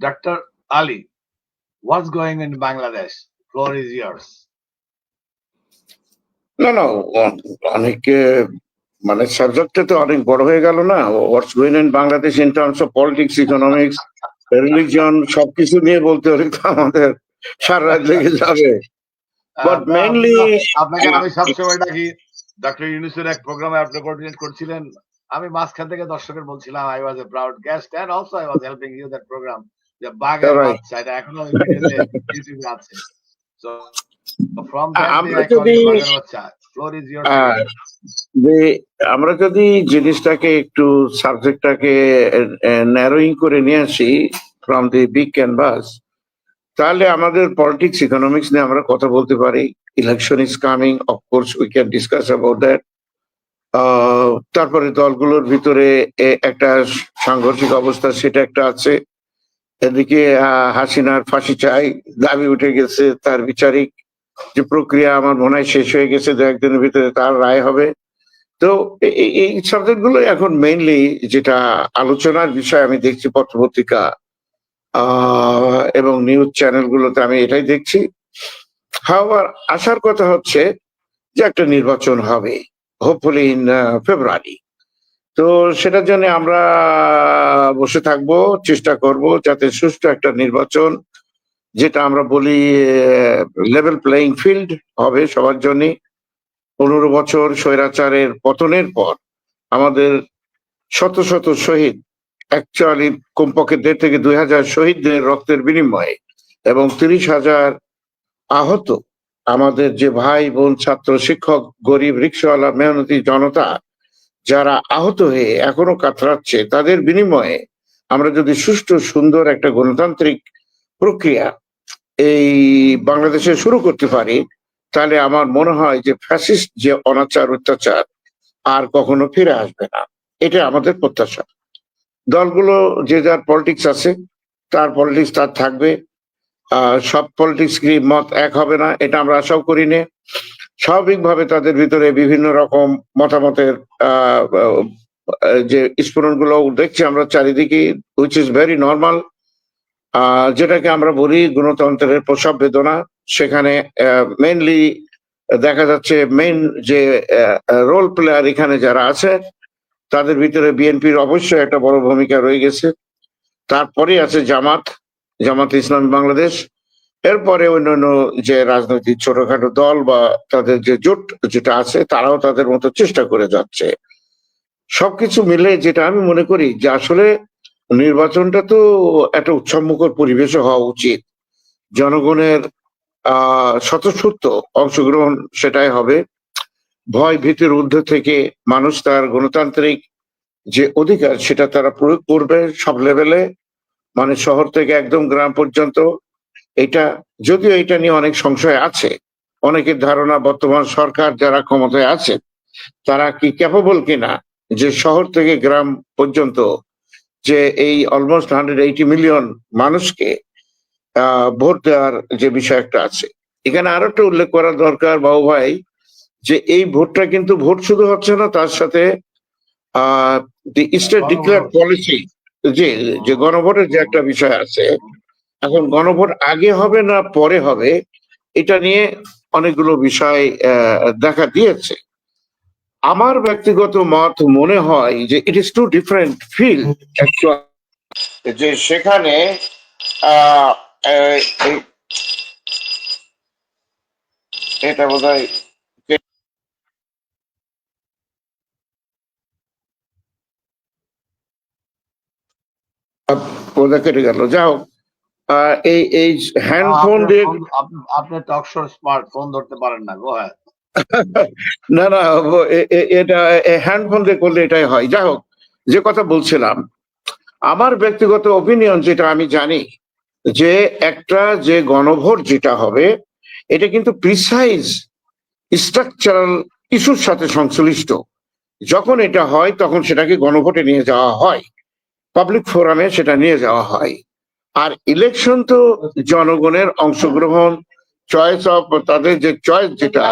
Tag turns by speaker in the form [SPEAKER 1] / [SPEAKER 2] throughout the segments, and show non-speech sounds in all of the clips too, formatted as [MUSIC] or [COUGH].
[SPEAKER 1] Dr. Ali, what's going in Bangladesh? Floor is yours.
[SPEAKER 2] না না অনেক মানে সাবজেক্টটা তো অনেক বড় হয়ে গেল না what's going in Bangladesh in terms of politics economics religion সবকিছু নিয়ে বলতে হলে তো আমাদের সারা রাত লেগে যাবে বাট
[SPEAKER 1] আপনি- আপনাকে আমি সবসময় ডাকি ডক্টর ইউনুসের এক প্রোগ্রামে আপনি কোঅর্ডিনেট করছিলেন আমি মাঝখান থেকে দর্শকের বলছিলাম I was a proud guest and also I was helping you that program যে বাগের বাচ্চা এটা এখনও ইউটিউবে আছে সো
[SPEAKER 2] আমরা যদি- জিনিসটাকে একটু সাবজেক্টটাকে ন্যারোইং করে নিয়ে আসি ফ্রম দি বিগ ক্যানভাস তাহলে আমাদের পলিটিক্স ইকোনমিক্স নিয়ে আমরা কথা বলতে পারি। Election is coming of course we can discuss about that তারপরে দলগুলোর ভিতরে একটা সাংঘর্ষিক অবস্থা সেটা একটা আছে। এদিকে হাসিনার ফাঁসি চাই, দাবি উঠে গেছে তার বিচারিক যে প্রক্রিয়া আমার মনে হয় শেষ হয়ে গেছে দু একদিনের ভিতরে তার রায় হবে। তো এই সাবজেক্টগুলো এখন মেইনলি যেটা আলোচনার বিষয় আমি দেখছি পত্রপত্রিকা এবং নিউজ চ্যানেল গুলোতে আমি এটাই দেখছি। হাওয়ার আসার কথা হচ্ছে যে একটা নির্বাচন হবে হোপফুলি ইন ফেব্রুয়ারি তো সেটার জন্য আমরা বসে থাকব, চেষ্টা করব যাতে সুষ্ঠু একটা নির্বাচন, যেটা আমরা বলি লেভেল প্লেইং ফিল্ড হবে সবার জন্য। পনেরো বছর স্বৈরাচারের পতনের পর আমাদের শত শত শহীদ অ্যাকচুয়ালি কমপক্ষে দেড় থেকে দুই হাজার শহীদদের রক্তের বিনিময়ে এবং তিরিশ হাজার আহত আমাদের যে ভাই বোন, ছাত্র, শিক্ষক, গরিব, রিক্সাওয়ালা, মেহনতি জনতা যারা আহত হয়ে এখনও কাতরাচ্ছে, তাদের বিনিময়ে আমরা যদি সুষ্ঠু, সুন্দর একটা গণতান্ত্রিক প্রক্রিয়া এই বাংলাদেশে শুরু করতে পারি, তাহলে আমার মনে হয় যে ফ্যাসিস্ট যে অনাচার, অত্যাচার আর কখনো ফিরে আসবে না। এটা আমাদের প্রত্যাশা। দলগুলো, যে যার পলিটিক্স আছে, তার পলিটিক্স তার থাকবে। সব পলিটিক্স মত এক হবে না, এটা আমরা আশাও করি না। স্বাভাবিকভাবে তাদের ভিতরে বিভিন্ন রকম মতামতের যে স্ফুরণগুলো দেখছি আমরা চারিদিকে উইচ ইজ ভেরি নর্মাল যেটাকে আমরা বলি গণতন্ত্রের প্রসব বেদনা। সেখানে মেনলি দেখা যাচ্ছে মেইন যে রোল প্লেয়ার এখানে যারা আছে, তাদের ভিতরে বিএনপির অবশ্যই একটা বড় ভূমিকা রয়ে গেছে। তারপরে আছে জামাত জামাত ইসলাম বাংলাদেশ। এরপরে অন্যান্য যে রাজনৈতিক ছোটখাটো দল বা তাদের যে জোট যেটা আছে, তারাও তাদের মতো চেষ্টা করে যাচ্ছে। সবকিছু মিলে যেটা আমি মনে করি যে আসলে নির্বাচনটা তো একটা উৎসবমুখর পরিবেশে হওয়া উচিত। জনগণের স্বতঃস্ফূর্ত অংশগ্রহণ সেটাই হবে। ভয় ভীতির ঊর্ধ্বে থেকে মানুষ তার গণতান্ত্রিক যে অধিকার সেটা তারা প্রয়োগ করবে সব লেভেলে। মানে শহর থেকে একদম গ্রাম পর্যন্ত এটা যদিও এটা নিয়ে অনেক সংশয় আছে অনেকের ধারণা বর্তমান সরকার যারা ক্ষমতায় আছে তারা কি ক্যাপেবল কিনা যে শহর থেকে গ্রাম পর্যন্ত যে এই অলমোস্ট হান্ড্রেড এইটি মিলিয়ন মানুষকে ভোট দেওয়ার যে বিষয় একটা আছে। এখানে আরও একটা উল্লেখ করা দরকার বাবু ভাই যে এই ভোটটা কিন্তু ভোট শুধু হচ্ছে না তার সাথে ah the state declare policy যে যে গণভোটের যে একটা বিষয় আছে এখন গণভোট আগে হবে না পরে হবে এটা নিয়ে অনেকগুলো বিষয় দেখা দিয়েছে। আমার ব্যক্তিগত মত মনে হয় যে it is two different field যে সেখানে এটা বোধ হয় কেটে গেল। যা হোক আহ, এই এই হ্যান্ডফোন দিয়ে
[SPEAKER 1] আপনি টক শো স্মার্ট ফোন ধরতে পারেন না গো হ্যাঁ [LAUGHS]
[SPEAKER 2] না না এটা হ্যান্ডফোন দিয়ে করলে এটাই হয়। যাই হোক যে কথা বলছিলাম আমার ব্যক্তিগত ওপিনিয়ন যেটা আমি জানি যে একটা যে গণভোট যেটা হবে এটা কিন্তু প্রিসাইজ স্ট্রাকচারাল ইস্যুর সাথে সংশ্লিষ্ট। যখন এটা হয় তখন সেটাকে গণভোটে নিয়ে যাওয়া হয়। পাবলিক ফোরামে সেটা নিয়ে যাওয়া হয়। আর ইলেকশন তো জনগণের অংশগ্রহণ চয়েস অফ তাদের যে চয়েস যেটা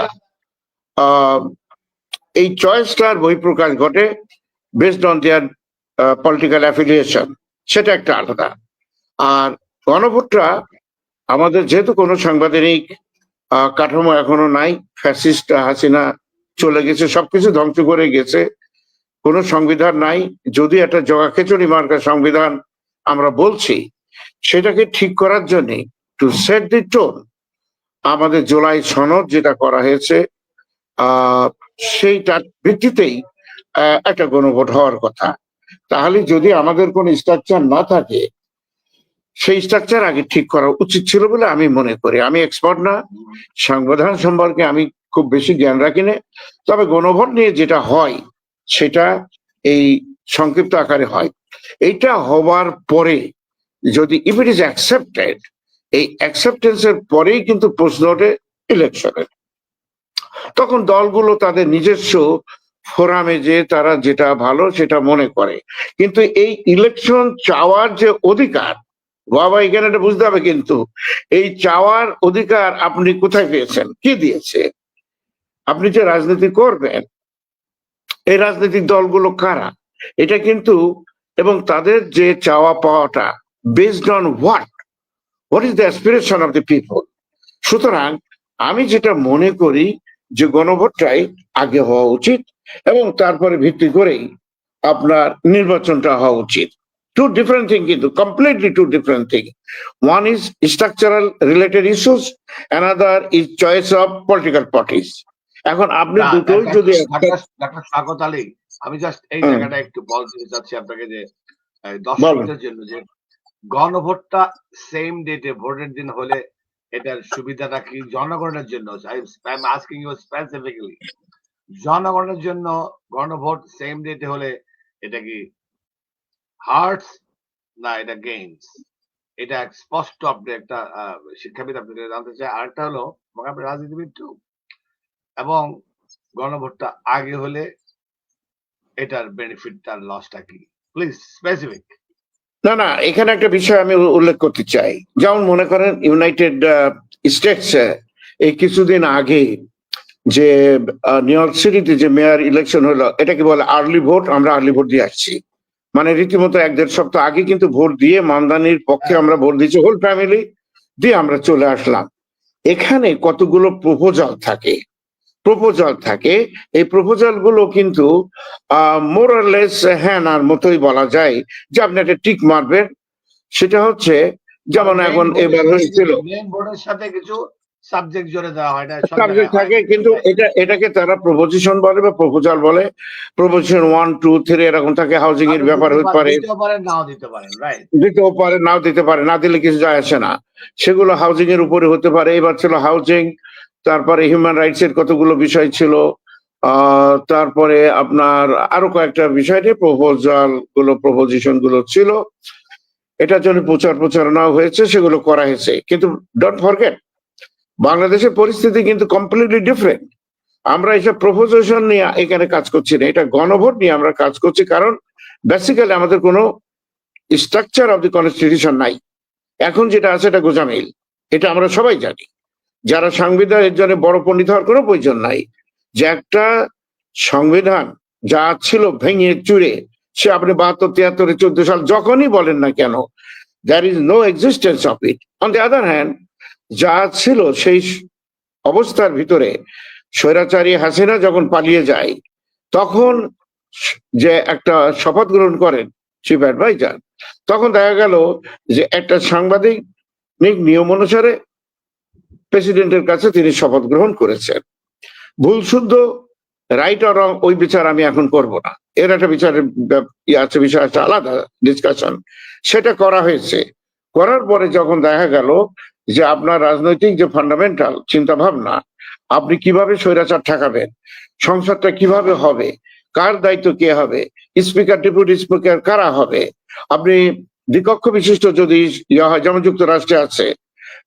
[SPEAKER 2] এই চয়েসটার বহিঃপ্রকাশ ঘটে based on their political affiliation সেটা একটা আলাদা। আর গণভোটটা আমাদের যেহেতু কোনো সাংবিধানিক কাঠামো এখনও নাই ফ্যাসিস্ট হাসিনা চলে গেছে, সবকিছু ধ্বংস করে গেছে, কোনো সংবিধান নাই, যদি একটা জগাখিচুড়ি মার্কা সংবিধান আমরা বলছি সেটাকে ঠিক করার জন্য টু সেট দি টোন আমাদের জুলাই সনদ যেটা করা হয়েছে সেইটার ভিত্তিতেই একটা গণভোট হওয়ার কথা। তাহলে যদি আমাদের কোনো স্ট্রাকচার না থাকে, সেই স্ট্রাকচার আগে ঠিক করা উচিত ছিল বলে আমি মনে করি। আমি এক্সপার্ট না, সংবিধান সম্পর্কে আমি খুব বেশি জ্ঞান রাখি না। তবে গণভোট নিয়ে যেটা হয়, সেটা এই সংক্ষিপ্ত আকারে হয়। এইটা হওয়ার পরে যদি ইফ ইট ইজ অ্যাকসেপ্টেড এই অ্যাকসেপ্টেন্সের পরেই কিন্তু প্রশ্ন ওঠে ইলেকশনের তখন দলগুলো তাদের নিজস্ব ফোরামে যে তারা যেটা ভালো সেটা মনে করে। কিন্তু এই ইলেকশন চাওয়ার যে অধিকার, বাবা, এখানে এটা বুঝতে হবে কিন্তু, এই চাওয়ার অধিকার আপনি কোথায় পেয়েছেন? কি দিয়েছে? আপনি যে রাজনীতি করবেন, এই রাজনৈতিক দলগুলো কারা? এটা কিন্তু, এবং তাদের যে চাওয়া পাওয়াটা based on what what is the aspiration of the people সুতরাং আমি যেটা মনে করি যে গণভোটটাই আগে হওয়া উচিত এবং তারপরে ভিত্তি করেই আপনার নির্বাচনটা হওয়া উচিত। টু ডিফারেন্ট থিং কিন্তু completely two different thing one is structural related issues another is choice of political parties এখন আপনি দুটোই যদি
[SPEAKER 1] ডাক্তার স্বাগত আলী। আমি জাস্ট এই। জায়গাটা একটু বলতে চাচ্ছি আপনাকে যে দশ। মিনিটের জন্য যে গণভোটটা সেম ডেটে ভোটের দিন হলে এটার সুবিধাটা কি জনগণের জন্য? আস্কিং ইউ স্পেসিফিক্যালি জনগণের জন্য গণভোট সেম ডেটে হলে এটা কি হার্টস না এটা গেইনস এটা এক স্পষ্ট আপনি একটা শিক্ষাবিদ আপনি জানতে চাই আরেকটা হলো এবং আপনি রাজনীতিবিদ too। এবং গণভোটটা আগে হলে এটার বেনিফিট তার লসটা কি? প্লিজ স্পেসিফিক
[SPEAKER 2] না না, এখানে একটা বিষয় আমি উল্লেখ করতে চাই। যেমন মনে করেন ইউনাইটেড স্টেটস এই কিছুদিন আগে যে নিউ ইয়র্ক সিটিতে যে মেয়র ইলেকশন হলো, এটাকে বলে আর্লি ভোট আমরা আর্লি ভোট দিয়ে আসছি। মানে রীতিমতো এক দেড় সপ্তাহ আগে কিন্তু ভোট দিয়ে মামদানির পক্ষে আমরা ভোট দিয়েছি হোল ফ্যামিলি দিয়ে আমরা চলে আসলাম। এখানে কতগুলো প্রপোজাল থাকে? প্রপোজাল থাকে। এই প্রপোজালগুলো কিন্তু মোরালেস হ্যাঁ আর মতোই বলা যায় যে আপনি একটা টিক মারবেন। সেটা হচ্ছে যেমন এখন এবার হয়েছিল।
[SPEAKER 1] বোর্ডের সাথে কিছু সাবজেক্ট জুড়ে দেওয়া হয়
[SPEAKER 2] সাবজেক্ট থাকে কিন্তু এটা এটাকে তারা প্রপোজিশন বলে বা প্রপোজাল বলে। প্রপোজিশন ওয়ান টু থ্রি এরকম থাকে হাউজিং এর ব্যাপার হতে পারে
[SPEAKER 1] দিতেও নাও দিতে পারেন
[SPEAKER 2] দিতেও পারে নাও দিতে পারে না দিলে কিছু যায় আসে না। সেগুলো হাউজিং এর উপরে হতে পারে এবার ছিল হাউজিং তারপরে হিউম্যান রাইটস এর কতগুলো বিষয় ছিল তারপরে আপনার আরও কয়েকটা বিষয় নিয়ে প্রপোজালগুলো প্রপোজিশনগুলো ছিল। এটার জন্য প্রচার প্রচারণাও হয়েছে, সেগুলো করা হয়েছে। কিন্তু ডোন্ট ফরগেট বাংলাদেশের পরিস্থিতি কিন্তু কমপ্লিটলি ডিফারেন্ট আমরা এইসব প্রপোজিশন নিয়ে এখানে কাজ করছি না। এটা গণভোট নিয়ে আমরা কাজ করছি, কারণ বেসিক্যালি আমাদের কোনো স্ট্রাকচার অফ দি কনস্টিটিউশন নাই। এখন যেটা আছে, এটা গোজামিল। এটা আমরা সবাই জানি। যারা সংবিধান, এর জন্য বড় পণ্ডিত হওয়ার কোনো প্রয়োজন নাই। যে একটা সংবিধান যা ছিল ভেঙে চুরে, সে আপনি বাহাত্তর, তিয়াত্তরে, চোদ্দ সাল যখনই বলেন না কেন there is no existence of it on the other hand যা ছিল সেই অবস্থার ভিতরে স্বৈরাচারী হাসিনা যখন পালিয়ে যায়, তখন যে একটা শপথ গ্রহণ করেন চিফ অ্যাডভাইজার তখন দেখা গেল যে একটা সাংবাদিক নিয়ম অনুসারে প্রেসিডেন্টের কাছে তিনি শপথ গ্রহণ করেছেন। ভুল শুদ্ধ রাইট আর রং ওই বিচার আমি এখন করব না। এর একটা বিচারের আছে, বিষয় আছে, আলাদা ডিসকাশন সেটা করা হয়েছে। করার পরে যখন দেখা গেল যে আপনার রাজনৈতিক যে ফান্ডামেন্টাল চিন্তা ভাবনা আপনি কীভাবে স্বৈরাচার ঠেকাবেন? সংসদটা কীভাবে হবে? কার দায়িত্ব কে হবে? স্পিকার, ডেপুটি স্পিকার কারা হবে? আপনি দ্বিকক্ষ বিশিষ্ট যদি যেমন যুক্তরাষ্ট্রে আছে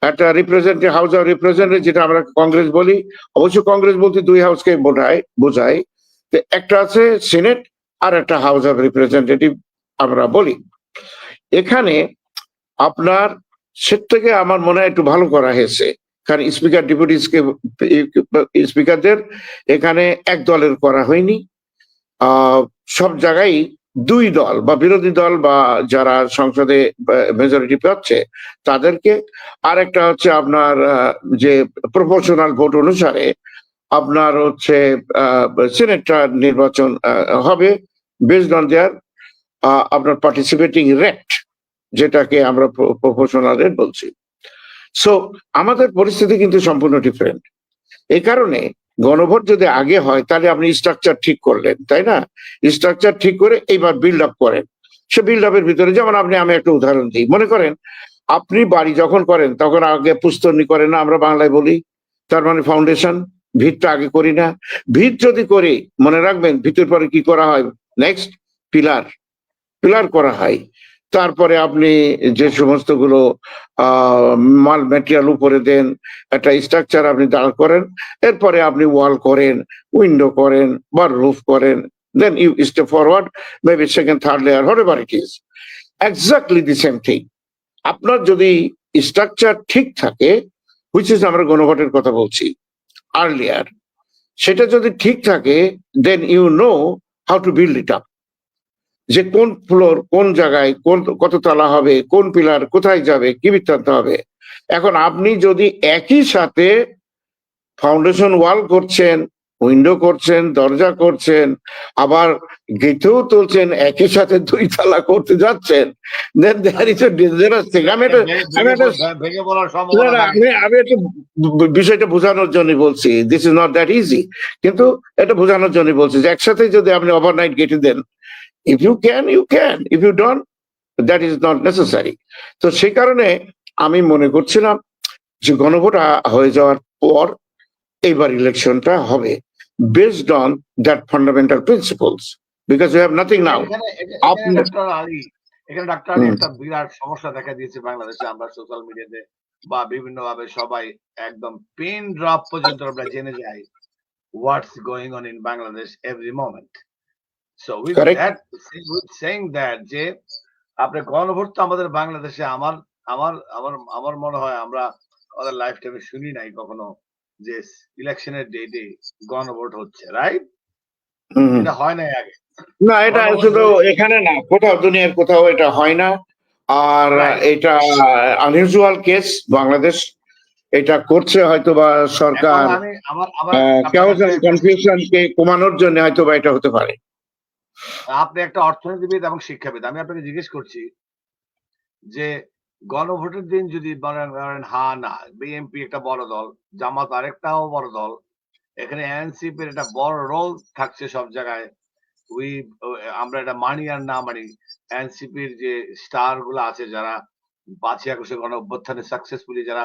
[SPEAKER 2] একটা রিপ্রেজেন্টেটিভ হাউস অফ রিপ্রেজেন্টেটিভ যেটা আমরা কংগ্রেস বলি। অবশ্য কংগ্রেস বলতে দুই হাউসকে বোঝায় বোঝায়। তো একটা আছে সিনেট আর একটা হাউস অফ রিপ্রেজেন্টেটিভ আমরা বলি। এখানে আপনার সে থেকে আমার মনে হয় একটু ভালো করা হয়েছে। কারণ স্পিকার ডেপুটি স্পিকারদের এখানে এক দলের করা হয়নি। সব জায়গায় দুই দল বা বিরোধী দল বা যারা সংসদে মেজরিটি পাচ্ছে, তাদেরকে আরেকটা হচ্ছে আপনার যে প্রপোর্শনাল ভোট অনুসারে আপনার হচ্ছে সিনেটটা নির্বাচন হবে বেসড অন দেয়ার আপনার পার্টিসিপেটিং রেট যেটাকে আমরা প্রপোর্শনাল রেট বলছি। সো আমাদের পরিস্থিতি কিন্তু সম্পূর্ণ ডিফারেন্ট এই কারণে গণভোট যদি আগে হয়, তাহলে আপনি স্ট্রাকচার ঠিক করলেন, তাই না? স্ট্রাকচার ঠিক করে এইবার বিল্ড আপ করেন। সে বিল্ড আপের ভিতরে, যেমন আপনি, আমি একটা উদাহরণ দিই। মনে করেন, আপনি বাড়ি যখন করেন, তখন আগে পুস্তনি করেন না আমরা বাংলায় বলি? তার মানে ফাউন্ডেশন ভিতটা আগে করি না। ভিত যদি করি, মনে রাখবেন, ভিতের পরে কি করা হয়? নেক্সট পিলার পিলার করা হয়। তারপরে আপনি যে সমস্তগুলো মাল মেটেরিয়াল উপরে দেন, একটা স্ট্রাকচার আপনি দাঁড় করেন, এরপরে আপনি ওয়াল করেন উইন্ডো করেন বা রুফ করেন then you step forward maybe second third layer whatever it is exactly the same thing আপনার যদি স্ট্রাকচার ঠিক থাকে হুইচ ইজ আমরা গণভোটের কথা বলছি আর্লিয়ার সেটা যদি ঠিক থাকে then you know how to build it up যে কোন ফ্লোর কোন জায়গায় কোন কত তলা হবে কোন পিলার কোথায় যাবে কি বৃত্তান্ত হবে? এখন আপনি যদি একই সাথে ফাউন্ডেশন ওয়াল করছেন উইন্ডো করছেন দরজা করছেন আবার গেটেও তুলছেন একই সাথে দুই তালা করতে যাচ্ছেন আমি একটা বিষয়টা বোঝানোর জন্য বলছি। This is not that easy কিন্তু এটা বোঝানোর জন্য বলছি যে একসাথে যদি আপনি ওভারনাইট গেটে then if you can you can if you don't that is not necessary তো সেই কারণে আমি মনে করছিলাম যে গণভোট হয়ে যাওয়ার পর এইবার ইলেকশনটা হবে based on that fundamental principles because you have nothing now
[SPEAKER 1] এখানে ডাক্তার। একটা বিরাট সমস্যা দেখা দিয়েছে বাংলাদেশে আমরা সোশ্যাল মিডিয়াতে বা বিভিন্ন ভাবে সবাই একদম পেন ড্রপ পর্যন্ত আমরা জেনে যাই what's going on in Bangladesh every moment so with
[SPEAKER 2] Correct.
[SPEAKER 1] Saying that যে আপনি গণভোট তো আমাদের বাংলাদেশে আমার আমার আমার আমার মনে হয় আমরা আমাদের লাইফ টাইমে শুনি নাই কখনো যে ইলেকশনের ডেটে গণভোট হচ্ছে রাইট। এটা হয় নাই আগে
[SPEAKER 2] না এটা শুধু। এখানে না কোথাও দুনিয়ার কোথাও এটা হয় না আর. এটা আনইউজুয়াল কেস বাংলাদেশ এটা করছে হয়তো বা সরকার কেমন
[SPEAKER 1] কাছে-
[SPEAKER 2] কনফিউশনকে কমানোর জন্য হয়তো বা এটা হতে পারে
[SPEAKER 1] আপনি একটা অর্থনীতিবিদ এবং শিক্ষাবিদ। আমি আপনাকে জিজ্ঞেস করছি যে গণভোটের দিন যদি বলেন হা, না, বিএনপি একটা বড় দল, জামাত আরেকটাও বড় দল, এখানে এনসিপির একটা বড় রোল থাকছে সব জায়গায় উই আমরা এটা মানি আর না মানি। এনসিপির যে স্টারগুলো আছে যারা পাঁচই আগস্টে গণ অভ্যুত্থানে সাকসেসফুলি যারা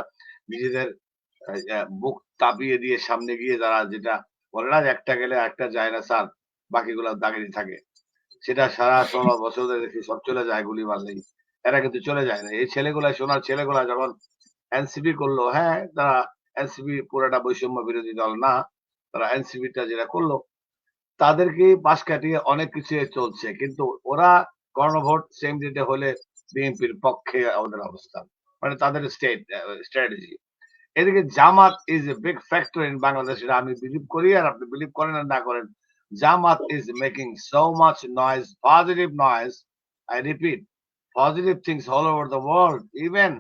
[SPEAKER 1] নিজেদের বুক তাপিয়ে দিয়ে সামনে গিয়ে যারা যেটা বলে না একটা গেলে একটা যায় না, স্যার বাকিগুলো দাগিয়ে থাকে। সেটা সারা ষোলো বছর ধরে দেখি সব চলে যায়, গুলি মারলেই এরা কিন্তু চলে যায় না। এই ছেলেগুলা সোনার ছেলেগুলা যখন এনসিপি করল হ্যাঁ তারা এনসিপি পুরোটা বৈষম্য বিরোধী দল না, তারা এনসিপিটা যেটা করল তাদেরকে পাশ কাটিয়ে অনেক কিছু চলছে। কিন্তু ওরা গণভোট সেম ডেটে হলে বিএনপির পক্ষে আমাদের অবস্থান মানে তাদের স্টেট স্ট্র্যাটেজি এদিকে Jamaat is a big factor in Bangladesh এটা আমি বিলিভ করি আর আপনি বিলিভ করেন আর না করেন Jamaat is making so much noise positive noise I repeat positive things all over the world even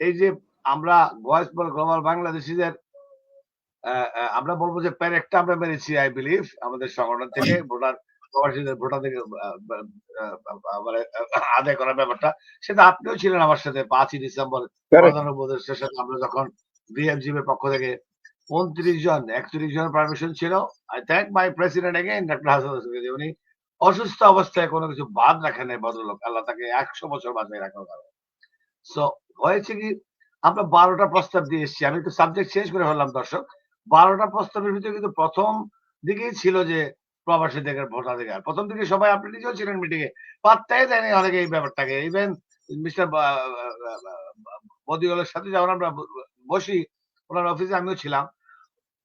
[SPEAKER 1] এই যে আমরা ভয়েস ফর গ্লোবাল বাংলাদেশিদের আমরা বলব যে প্যারেকটা আমরা মেরেছি আই বিলিভ আমাদের সংগঠন থেকে ভোটার প্রবাসীদের ভোটার থেকে মানে আদায় করার ব্যাপারটা। সেটা আপনিও ছিলেন আমার সাথে পাঁচই ডিসেম্বর প্রধান উপদেষ্টার সাথে। আমরা যখন বিএফজিএম পক্ষ থেকে উনত্রিশ জন? একত্রিশ জন পারমিশন ছিল। I thank my president again doctor Hasan যে উনি অসুস্থ অবস্থায় কোনো কিছু বাদ রাখেন নাই, ভদ্রলোক। আল্লাহ তাকে একশো বছর বাঁচায় রাখা ভালো সো হয়েছে কি, আমরা বারোটা প্রস্তাব দিয়ে এসেছি। আমি একটু সাবজেক্ট চেঞ্জ করে ফেললাম, দর্শক। বারোটা প্রস্তাবের ভিতরে কিন্তু প্রথম দিকেই ছিল যে প্রবাসী প্রবাসীদের ভোটাধিকার। প্রথম দিকে সবাই আপনি নিজেও ছিলেন মিটিং এ পাত্তাই দেয়নি অনেকে এই ব্যাপারটাকে। ইভেন মিস্টার বদিউলের সাথে যখন আমরা বসি, ওনার অফিসে আমিও ছিলাম।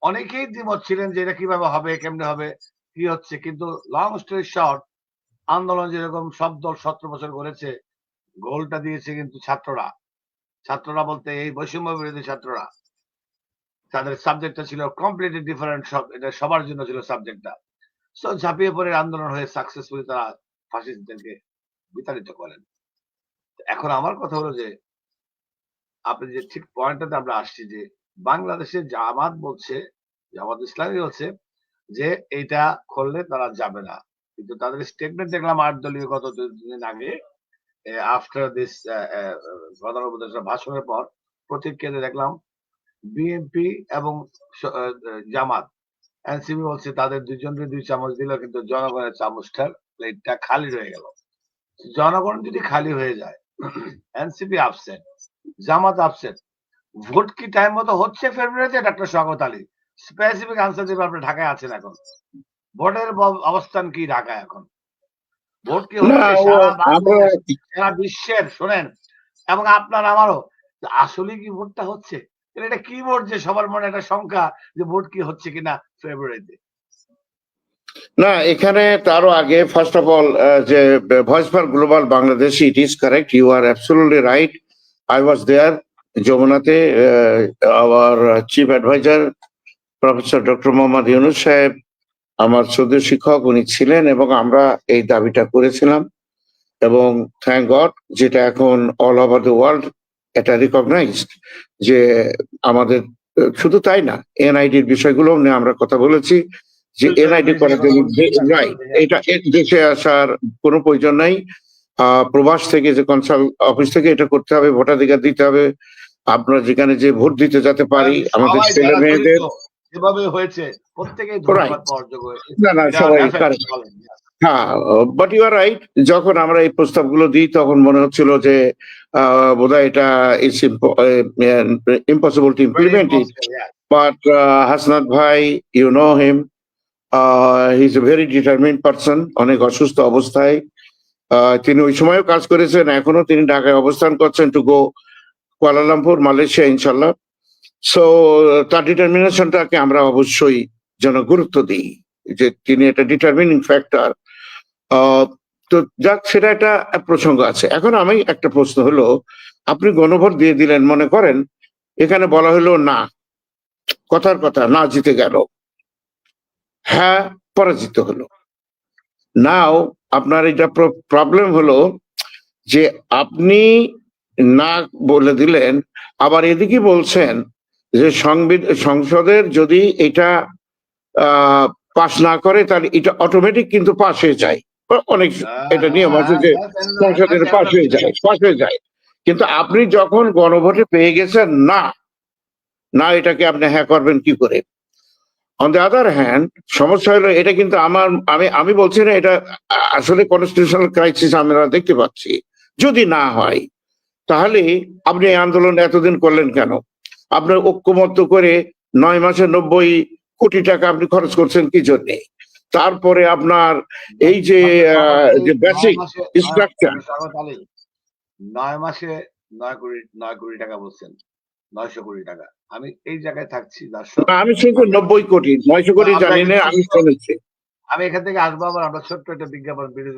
[SPEAKER 1] অনেকেই দ্বিমত ছিলেন যে এটা কীভাবে হবে, কেমনে হবে, কি হচ্ছে, কিন্তু লং স্টোরি শর্ট আন্দোলন যেরকম সব দল সতেরো বছর করেছে গোলটা দিয়েছে কিন্তু ছাত্ররা। ছাত্ররা বলতে এই বৈষম্য বিরোধী ছাত্ররা। তাদের সাবজেক্টটা ছিল কমপ্লিটলি ডিফারেন্ট সব, এটা সবার জন্য ছিল সাবজেক্টটা সো ঝাঁপিয়ে পড়ে আন্দোলন হয়ে সাকসেসফুলি তারা ফাসিস্টদেরকে বিতাড়িত করেন। এখন আমার কথা হলো যে, আপনি যে ঠিক পয়েন্টটাতে আমরা আসছি যে বাংলাদেশে জামাত বলছে, জামাত ইসলামী বলছে যে এটা করলে তারা যাবে না। কিন্তু তাদের স্টেটমেন্ট দেখলাম আট দলীয় গত দুদিন আগে আফটার দিস প্রধান উপদেষ্টা ভাষণের পর প্রতিক্রিয়াতে দেখলাম বিএনপি এবং জামাত এনসিপি বলছে তাদের দুজনকে দুই চামচ দিল, কিন্তু জনগণের চামচটার প্লেটটা খালি রয়ে গেল। জনগণ যদি খালি হয়ে যায় [CLEARS THROAT] NCP upset Jamaat upset vote কি টাইম মতো হচ্ছে ফেব্রুয়ারিতে ডাক্তার স্বাগত আলী। স্পেসিফিক আনসার দেবে আপনি ঢাকায় আছেন এখন। ভোটের অবস্থান কি ঢাকায় এখন? ভোট কি হচ্ছে সারা বিশ্বের শোনেন এবং আপনার আমারও আসলে কি ভোটটা হচ্ছে? এটা কি ভোট যে সবার মনে একটা শঙ্কা যে ভোট কি হচ্ছে কিনা ফেব্রুয়ারিতে
[SPEAKER 2] না এখানে তারও আগে ফার্স্ট অফ অল যে voice for global Bangladesh it is correct you are absolutely right I was there যমুনাতে our chief adviser professor doctor Mohammad Yunus Saheb আমার সদ্য শিক্ষক উনি ছিলেন এবং আমরা এই দাবিটা করেছিলাম এবং থ্যাংক গড যেটা এখন অল ওভার দ্য ওয়ার্ল্ড এটা রিকগনাইজড যে আমাদের শুধু তাই না এনআইডির বিষয়গুলো নিয়ে আমরা কথা বলেছি যে এনআইডি করার জন্য রাইট এটা দেশে আসার কোনো প্রয়োজন নাই। আহ, প্রবাস থেকে যে কনসাল অফিস থেকে এটা করতে হবে ভোটাধিকার দিতে হবে আমরা যেখানে যে ভোট দিতে যেতে পারি আমাদের ছেলে মেয়েদের
[SPEAKER 1] যেভাবে হয়েছে প্রত্যেকেই।
[SPEAKER 2] না না সবাই. হ্যাঁ বাট ইউ আর রাইট যখন আমরা এই প্রস্তাবগুলো দিই তখন মনে হচ্ছিল যে বোধহয় এটা it's impossible to implement it uh, Hasnat Bhai, you know him. Uh, he's a very determined person. অনেক অসুস্থ অবস্থায় আহ, তিনি ওই সময়ও কাজ করেছেন এখনও তিনি ঢাকায় অবস্থান করছেন to go Kuala Lumpur, Malaysia ইনশাল্লাহ সো তার ডিটারমিনেশনটাকে আমরা অবশ্যই যেন গুরুত্ব দিই, যে তিনি একটা ডিটারমিনিং ফ্যাক্টর তো যাক, সেটা একটা প্রসঙ্গ আছে। এখন আমি একটা প্রশ্ন হলো, আপনি গণভোট দিয়ে দিলেন, মনে করেন? এখানে বলা হলো, না, কথার কথা, না জিতে গেল। হ্যাঁ পরাজিত হলো। নাও আপনার এটা প্রবলেম হলো যে আপনি না বলে দিলেন আবার এদিকে বলছেন যে সংসদের যদি এটা পাশ না করে তাহলে এটা অটোমেটিক কিন্তু পাশ হয়ে যায়। অনেক এটা নিয়ম আছে যে
[SPEAKER 1] হ্যাঁ,
[SPEAKER 2] সংসদের
[SPEAKER 1] হ্যাঁ,
[SPEAKER 2] পাশ হয়ে যায় পাশ হয়ে যায়। কিন্তু আপনি যখন গণভোটে পেয়ে গেছেন না না এটাকে আপনি হ্যাঁ করবেন কি করে? অন দ্য আদার হ্যান্ড সমস্যা হলো এটা কিন্তু আমার আমি আমি বলছি না এটা আসলে কনস্টিটিউশনাল ক্রাইসিস আমরা দেখতে পাচ্ছি। যদি না হয় তাহলে আপনি আন্দোলন এতদিন করলেন কেন? আপনার ঐক্যমত্য করে নয় মাসে নব্বই কোটি টাকা আপনি খরচ করছেন কি জন্যে? তারপরে আপনার এই যে বেসিক
[SPEAKER 1] নয় মাসে- নয়- মাসে নয় কোটি নয় কোটি টাকা বলছেন। নয়শো কোটি টাকা। আমি এই জায়গায় থাকছি
[SPEAKER 2] আমি শুনছি নব্বই কোটি নয়শো কোটি জানি না আমি শুনেছি।
[SPEAKER 1] আমি এখান থেকে আসব আবার আমরা ছোট্ট একটা বিজ্ঞাপন বিরতি